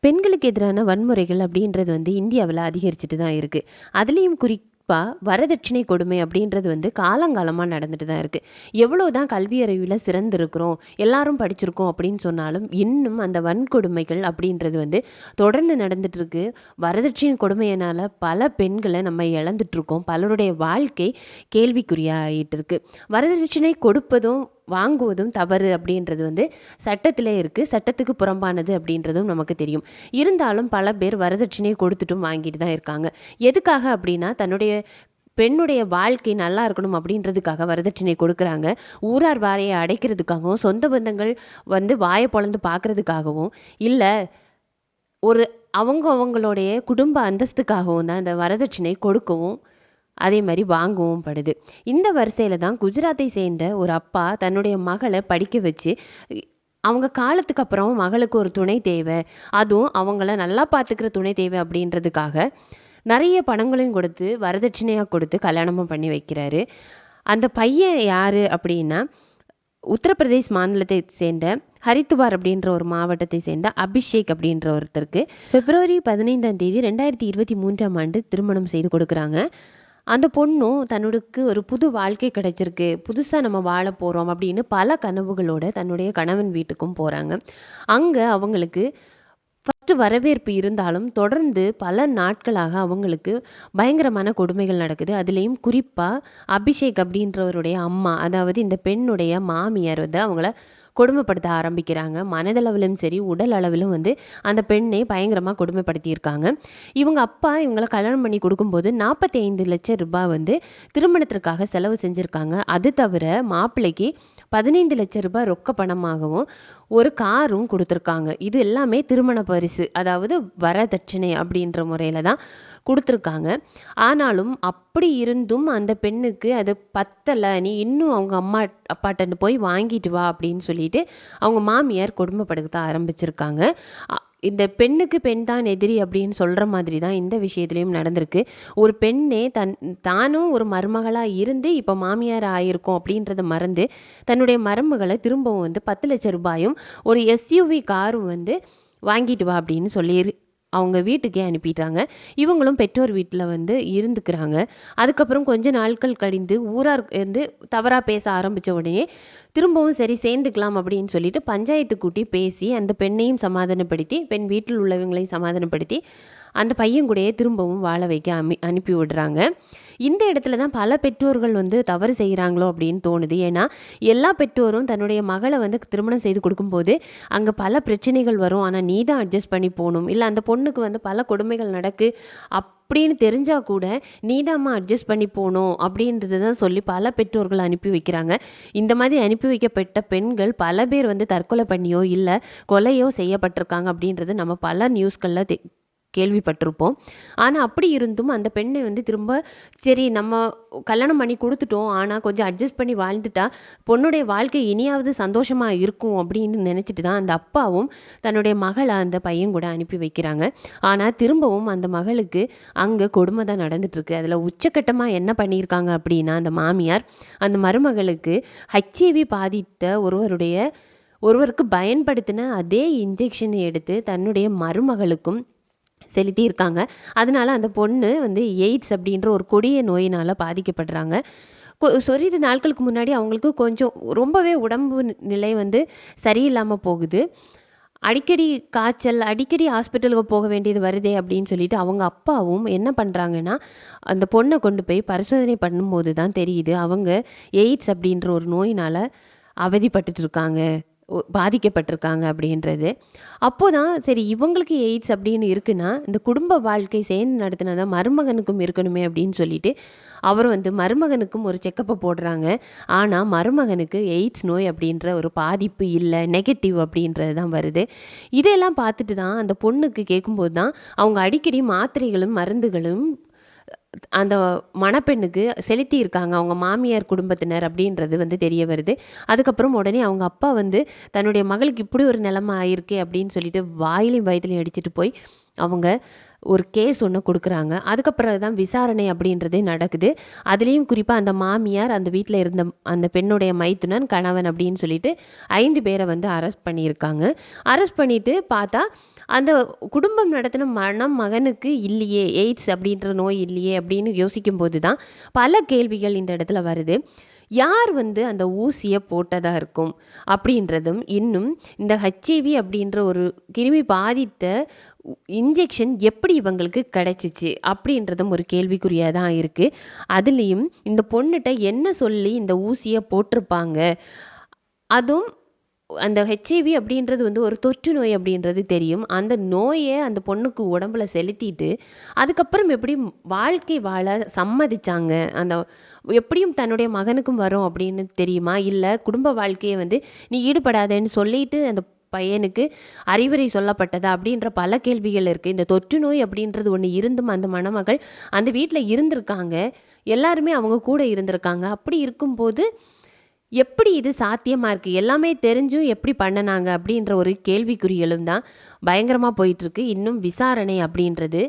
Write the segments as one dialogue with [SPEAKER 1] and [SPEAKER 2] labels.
[SPEAKER 1] பெண்களுக்கு எதிரான வன்முறைகள் அப்படின்றது வந்து இந்தியாவில் அதிகரிச்சுட்டு தான் இருக்குது அதுலேயும் குறிப்பாக வரதட்சணை கொடுமை அப்படின்றது வந்து காலங்காலமாக நடந்துட்டு தான் இருக்குது எவ்வளோ தான் கல்வியறிவில் சிறந்திருக்கிறோம் எல்லாரும் படிச்சிருக்கோம் அப்படின்னு சொன்னாலும் இன்னும் அந்த வன்கொடுமைகள் அப்படின்றது வந்து தொடர்ந்து நடந்துட்டு வரதட்சணை கொடுமையினால் பல பெண்களை நம்ம இழந்துட்டுருக்கோம் பலருடைய வாழ்க்கை கேள்விக்குறியாகிட்டு இருக்கு. வரதட்சணை கொடுப்பதும் வாங்குவதும் தவறு அப்படின்றது வந்து சட்டத்திலே இருக்குது சட்டத்துக்கு புறம்பானது அப்படின்றதும் நமக்கு தெரியும். இருந்தாலும் பல பேர் வரதட்சணையை கொடுத்துட்டும் வாங்கிட்டு தான் இருக்காங்க. எதுக்காக அப்படின்னா தன்னுடைய பெண்ணுடைய வாழ்க்கை நல்லா இருக்கணும் அப்படின்றதுக்காக வரதட்சணை கொடுக்குறாங்க. ஊரார் வாரையை அடைக்கிறதுக்காகவும் சொந்த பந்தங்கள் வந்து வாயை பொழந்து பார்க்கறதுக்காகவும் இல்லை ஒரு அவங்க அவங்களுடைய குடும்ப அந்தஸ்துக்காகவும் தான் இந்த வரதட்சணை கொடுக்கவும் அதே மாதிரி வாங்கவும் படுது. இந்த வரிசையில் தான் குஜராத்தை சேர்ந்த ஒரு அப்பா தன்னுடைய மகளை படிக்க வச்சு அவங்க காலத்துக்கு அப்புறம் மகளுக்கு ஒரு துணை தேவை. அதுவும் அவங்கள நல்லா பார்த்துக்கிற துணை தேவை அப்படின்றதுக்காக நிறைய பணங்களையும் கொடுத்து வரதட்சணையாக கொடுத்து கல்யாணமும் பண்ணி வைக்கிறாரு. அந்த பையன் யார் அப்படின்னா உத்தரப்பிரதேஷ் மாநிலத்தை சேர்ந்த ஹரித்துவார் அப்படின்ற ஒரு மாவட்டத்தை சேர்ந்த அபிஷேக் அப்படின்ற ஒருத்தருக்கு பிப்ரவரி பதினைந்தாம் தேதி ரெண்டாயிரத்தி இருபத்தி மூன்றாம் ஆண்டு திருமணம் செய்து கொடுக்குறாங்க. அந்த பொண்ணும் தன்னுக்கு ஒரு புது வாழ்க்கை கிடைச்சிருக்கு. புதுசாக நம்ம வாழ போகிறோம் அப்படின்னு பல கனவுகளோட தன்னுடைய கணவன் வீட்டுக்கும் போகிறாங்க அங்கே அவங்களுக்கு ஃபஸ்ட்டு வரவேற்பு இருந்தாலும் தொடர்ந்து பல நாட்களாக அவங்களுக்கு பயங்கரமான கொடுமைகள் நடக்குது. அதுலேயும் குறிப்பாக அபிஷேக் அப்படின்றவருடைய அம்மா அதாவது இந்த பெண்ணுடைய மாமியார் வந்து அவங்கள கொடுமைப்படுத்த ஆரம்பிக்கிறாங்க. மனதளவிலும் சரி உடல் அளவிலும் வந்து அந்த பெண்ணை பயங்கரமாக கொடுமைப்படுத்தியிருக்காங்க. இவங்க அப்பா இவங்கள கல்யாணம் பண்ணி கொடுக்கும்போது நாற்பத்தி ஐந்து லட்சம் ரூபாய் வந்து திருமணத்திற்காக செலவு செஞ்சுருக்காங்க. அது தவிர மாப்பிள்ளைக்கு பதினைந்து லட்சம் ரூபாய் ரொக்க பணமாகவும் ஒரு காரும் கொடுத்துருக்காங்க. இது எல்லாமே திருமண பரிசு அதாவது வரதட்சணை அப்படின்ற முறையில் தான் கொடுத்துருக்காங்க. ஆனாலும் அப்படி இருந்தும் அந்த பெண்ணுக்கு அது பத்தலை. நீ இன்னும் அவங்க அம்மா அப்பாட்டன்னு போய் வாங்கிட்டு வா அப்படின்னு சொல்லிட்டு அவங்க மாமியார் கொடுமைப்படுத்த ஆரம்பிச்சிருக்காங்க. இந்த பெண்ணுக்கு பெண் தான் எதிரி அப்படின்னு சொல்கிற மாதிரி தான் இந்த விஷயத்துலையும் நடந்திருக்கு. ஒரு பெண்ணே தன் தானும் ஒரு மருமகளாக இருந்து இப்போ மாமியார் ஆயிருக்கோம் அப்படின்றத மறந்து தன்னுடைய மருமகளை திரும்பவும் வந்து பத்து லட்சம் ரூபாயும் ஒரு எஸ்யூவி காரும் வந்து வாங்கிட்டு வா அப்படின்னு சொல்லி அவங்க வீட்டுக்கே அனுப்பிட்டாங்க. இவங்களும் பெற்றோர் வீட்டில் வந்து இருந்துக்கிறாங்க. அதுக்கப்புறம் கொஞ்ச நாட்கள் கழிந்து ஊரார் வந்து தவறாக பேச ஆரம்பித்த உடனே திரும்பவும் சரி சேர்ந்துக்கலாம் அப்படின்னு சொல்லிட்டு பஞ்சாயத்து கூட்டி பேசி அந்த பெண்ணையும் சமாதானப்படுத்தி பெண் வீட்டில் உள்ளவங்களையும் சமாதானப்படுத்தி அந்த பையன் கூடயே திரும்பவும் வாழ வைக்க அமி அனுப்பி விடுறாங்க. இந்த இடத்துல தான் பல பெற்றோர்கள் வந்து தவறு செய்கிறாங்களோ அப்படின்னு தோணுது. ஏன்னா எல்லா பெற்றோரும் தன்னுடைய மகளை வந்து திருமணம் செய்து கொடுக்கும்போது அங்கே பல பிரச்சனைகள் வரும். ஆனால் நீ தான் அட்ஜஸ்ட் பண்ணி போகணும். இல்லை அந்த பொண்ணுக்கு வந்து பல கொடுமைகள் நடக்கு அப்படின்னு தெரிஞ்சால் கூட நீதாம்மா அட்ஜஸ்ட் பண்ணி போகணும் அப்படின்றது தான் சொல்லி பல பெற்றோர்கள் அனுப்பி வைக்கிறாங்க. இந்த மாதிரி அனுப்பி வைக்கப்பட்ட பெண்கள் பல பேர் வந்து தற்கொலை பண்ணியோ இல்லை கொலையோ செய்யப்பட்டிருக்காங்க அப்படின்றது நம்ம பல நியூஸ்களில் தெ கேள்விப்பட்டிருப்போம். ஆனால் அப்படி இருந்தும் அந்த பெண்ணை வந்து திரும்ப சரி நம்ம கல்யாணம் பண்ணி கொடுத்துட்டோம். ஆனால் கொஞ்சம் அட்ஜஸ்ட் பண்ணி வாழ்ந்துட்டா பொண்ணுடைய வாழ்க்கை இனியாவது சந்தோஷமாக இருக்கும் அப்படின்னு நினச்சிட்டு தான் அந்த அப்பாவும் தன்னுடைய மகளை அந்த பையன் கூட அனுப்பி வைக்கிறாங்க. ஆனால் திரும்பவும் அந்த மகளுக்கு அங்கே கொடுமை தான் நடந்துட்டுருக்கு. அதில் உச்சக்கட்டமாக என்ன பண்ணியிருக்காங்க அப்படின்னா அந்த மாமியார் அந்த மருமகளுக்கு ஹச்ஐவி பாதித்த ஒருவருடைய ஒருவருக்கு பயன்படுத்தின அதே இன்ஜெக்ஷனை எடுத்து தன்னுடைய மருமகளுக்கும் செலுத்தியிருக்காங்க. அதனால அந்த பொண்ணு வந்து எய்ட்ஸ் அப்படின்ற ஒரு கொடிய நோயினால் பாதிக்கப்படுறாங்க. சொரிது நாட்களுக்கு முன்னாடி அவங்களுக்கு கொஞ்சம் ரொம்பவே உடம்பு நிலை வந்து சரியில்லாமல் போகுது. அடிக்கடி காய்ச்சல் அடிக்கடி ஹாஸ்பிட்டலுக்கு போக வேண்டியது வருதே அப்படின்னு சொல்லிட்டு அவங்க அப்பாவும் என்ன பண்ணுறாங்கன்னா அந்த பொண்ணை கொண்டு போய் பரிசோதனை பண்ணும்போது தான் தெரியுது. அவங்க எய்ட்ஸ் அப்படின்ற ஒரு நோயினால் அவதிப்பட்டுட்டு இருக்காங்க. பாதிக்கப்பட்டிருக்காங்க அப்படின்றது. அப்போ தான் சரி இவங்களுக்கு எய்ட்ஸ் அப்படின்னு இருக்குன்னா இந்த குடும்ப வாழ்க்கை சேர்ந்து நடத்தினதா மருமகனுக்கும் இருக்கணுமே அப்படின்னு சொல்லிட்டு அவர் வந்து மருமகனுக்கும் ஒரு செக்கப்பை போடுறாங்க. ஆனால் மருமகனுக்கு எய்ட்ஸ் நோய் அப்படின்ற ஒரு பாதிப்பு இல்லை நெகட்டிவ் அப்படின்றது தான் வருது. இதையெல்லாம் பார்த்துட்டு தான் அந்த பொண்ணுக்கு கேட்கும்போது தான் அவங்க அடிக்கடி மாத்திரைகளும் மருந்துகளும் அந்த மணப்பெண்ணுக்கு செலுத்தி இருக்காங்க அவங்க மாமியார் குடும்பத்தினர் அப்படின்றது வந்து தெரிய வருது. அதுக்கப்புறம் உடனே அவங்க அப்பா வந்து தன்னுடைய மகளுக்கு இப்படி ஒரு நிலமை ஆயிருக்கே அப்படின்னு சொல்லிட்டு வாயிலையும் வயதுலையும் அடிச்சுட்டு போய் அவங்க ஒரு கேஸ் ஒன்று கொடுக்குறாங்க. அதுக்கப்புறம் தான் விசாரணை அப்படின்றதே நடக்குது. அதுலேயும் குறிப்பாக அந்த மாமியார் அந்த வீட்டில் இருந்த அந்த பெண்ணுடைய மைத்துனன் கணவன் அப்படின்னு சொல்லிட்டு ஐந்து பேரை வந்து அரெஸ்ட் பண்ணியிருக்காங்க. அரெஸ்ட் பண்ணிட்டு பார்த்தா அந்த குடும்பம் நடத்தின மணம் மகனுக்கு இல்லையே எய்ட்ஸ் அப்படின்ற நோய் இல்லையே அப்படின்னு யோசிக்கும்போது தான் பல கேள்விகள் இந்த இடத்துல வருது. யார் வந்து அந்த ஊசியை போட்டதாக இருக்கும் அப்படின்றதும் இன்னும் இந்த ஹச்ஐவி அப்படின்ற ஒரு கிருமி பாதித்த இன்ஜெக்ஷன் எப்படி இவங்களுக்கு கிடைச்சிச்சு அப்படின்றதும் ஒரு கேள்விக்குறியாக தான் இருக்குது அதுலேயும் இந்த பொண்ணுகிட்ட என்ன சொல்லி இந்த ஊசியை போட்டிருப்பாங்க? அதுவும் அந்த ஹெச்ஐவி அப்படின்றது வந்து ஒரு தொற்று நோய் அப்படின்றது தெரியும். அந்த நோயை அந்த பொண்ணுக்கு உடம்புல செலுத்திட்டு அதுக்கப்புறம் எப்படி வாழ்க்கை வாழ சம்மதிச்சாங்க. அந்த எப்படியும் தன்னுடைய மகனுக்கும் வரும் அப்படின்னு தெரியுமா? இல்லை குடும்ப வாழ்க்கையை வந்து நீ ஈடுபடாதேன்னு சொல்லிட்டு அந்த பையனுக்கு அறிவுரை சொல்லப்பட்டதா? அப்படின்ற பல கேள்விகள் இருக்குது இந்த தொற்று நோய் அப்படின்றது ஒன்று இருந்தும் அந்த மணமகள் அந்த வீட்டில் இருந்திருக்காங்க. எல்லாருமே அவங்க கூட இருந்திருக்காங்க. அப்படி இருக்கும்போது எப்படி இது சாத்தியமாக இருக்குது எல்லாமே தெரிஞ்சும் எப்படி பண்ணினாங்க? அப்படின்ற ஒரு கேள்விக்குறிகளும் தான் பயங்கரமாக போயிட்டுருக்கு. இன்னும் விசாரணை அப்படின்றது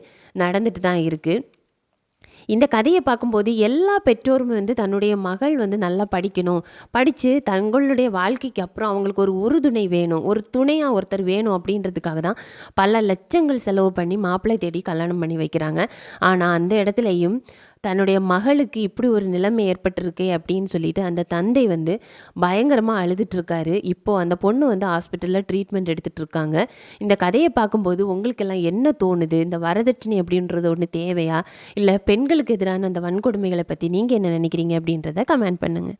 [SPEAKER 1] நடந்துட்டு தான் இருக்குது இந்த கதையை பார்க்கும்போது எல்லா பெற்றோரும் வந்து தன்னுடைய மகள் வந்து நல்லா படிக்கணும். படித்து தங்களுடைய வாழ்க்கைக்கு அப்புறம் அவங்களுக்கு ஒரு உறுதுணை வேணும். ஒரு துணையாக ஒருத்தர் வேணும் அப்படின்றதுக்காக தான் பல லட்சங்கள் செலவு பண்ணி மாப்பிள்ளை தேடி கல்யாணம் பண்ணி வைக்கிறாங்க. ஆனால் அந்த இடத்துலையும் தன்னுடைய மகளுக்கு இப்படி ஒரு நிலைமை ஏற்பட்டிருக்கே அப்படின்னு சொல்லிட்டு அந்த தந்தை வந்து பயங்கரமாக அழுதுட்ருக்காரு இப்போது அந்த பொண்ணு வந்து ஹாஸ்பிட்டலில் ட்ரீட்மெண்ட் எடுத்துகிட்டு இருக்காங்க இந்த கதையை பார்க்கும்போது உங்களுக்கெல்லாம் என்ன தோணுது? இந்த வரதட்சணை அப்படின்றது ஒன்று தேவையா? இல்லை பெண்களுக்கு எதிரான அந்த வன்கொடுமைகளை பற்றி நீங்கள் என்ன நினைக்கிறீங்க அப்படின்றத கமெண்ட் பண்ணுங்கள்